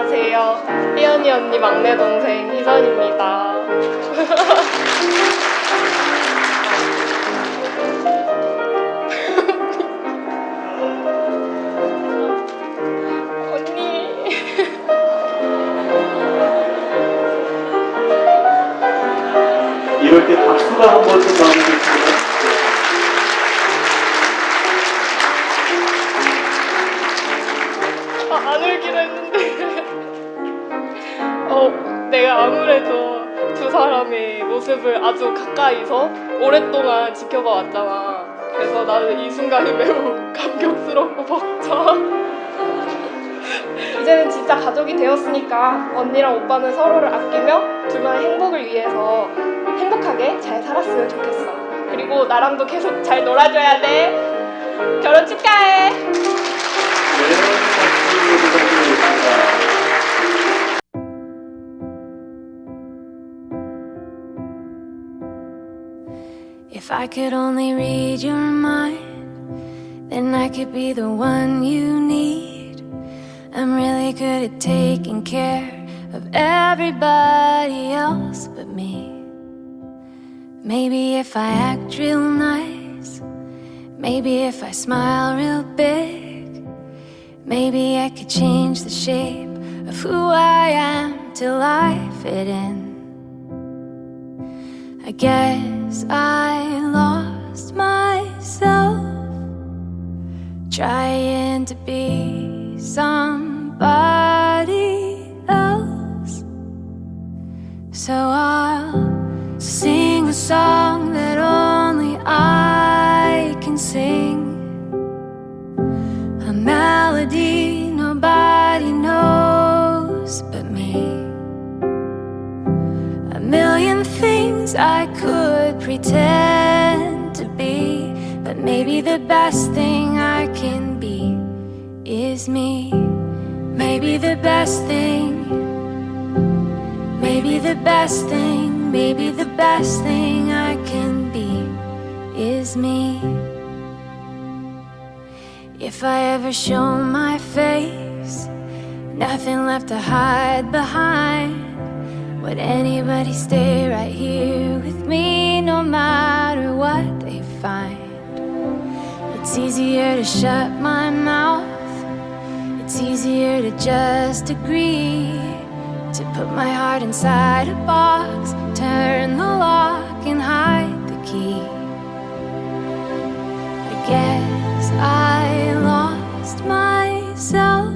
안녕하세요. 혜연이 언니 막내 동생 희선입니다. 언니. 이럴 때 박수가 한번좀 나오겠습니다. 아, 안 울기로 했는데. 어, 내가 아무래도 두 사람의 모습을 아주 가까이서 오랫동안 지켜봐 왔잖아. 그래서 나는 이 순간이 매우 감격스럽고 벅차. 이제는 진짜 가족이 되었으니까 언니랑 오빠는 서로를 아끼며 둘만의 행복을 위해서 행복하게 잘 살았으면 좋겠어. 그리고 나랑도 계속 잘 놀아줘야 돼. 결혼 축하해. If I could only read your mind, then I could be the one you need. I'm really good at taking care of everybody else but me. Maybe if I act real nice, maybe if I smile real big, maybe I could change the shape of who I am till I fit in. I guess I lost myself trying to be somebody else. So I'll sing a song that only I can sing, a melody nobody knows but me. A million things I could pretend to be, but maybe the best thing I can be is me. Maybe the best thing, maybe the best thing, maybe the best thing I can be is me. If I ever show my face, nothing left to hide behind. Would anybody stay right here with me no matter what they find? It's easier to shut my mouth, it's easier to just agree. To put my heart inside a box, turn the lock and hide the key. I guess I lost myself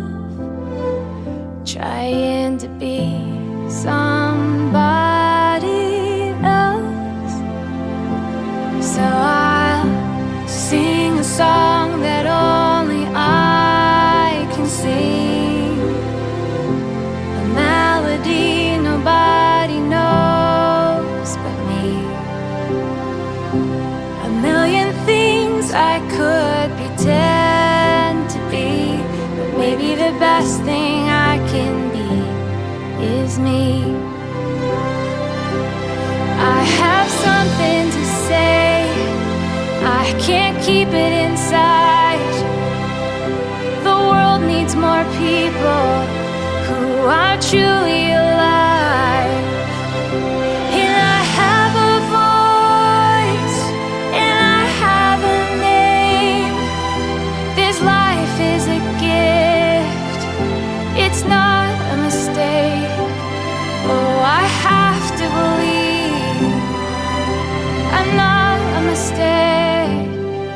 trying to be somebody sing a song that only I can sing, a melody nobody knows but me. A million things I could pretend to be, but maybe the best thing I can be is me. I can't keep it inside. The world needs more people who are truly alive. And I have a voice, and I have a name. This life is a gift, it's not a mistake. Oh, I have to believe I'm not a mistake.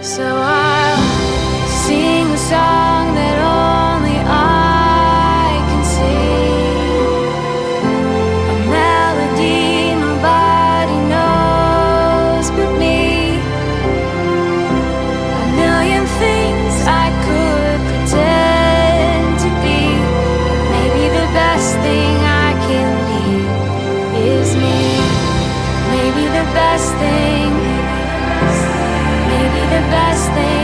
So I'll sing a song that only I can sing. A melody nobody knows but me. A million things I could pretend to be. Maybe the best thing I can be is me. Maybe the best thing best thing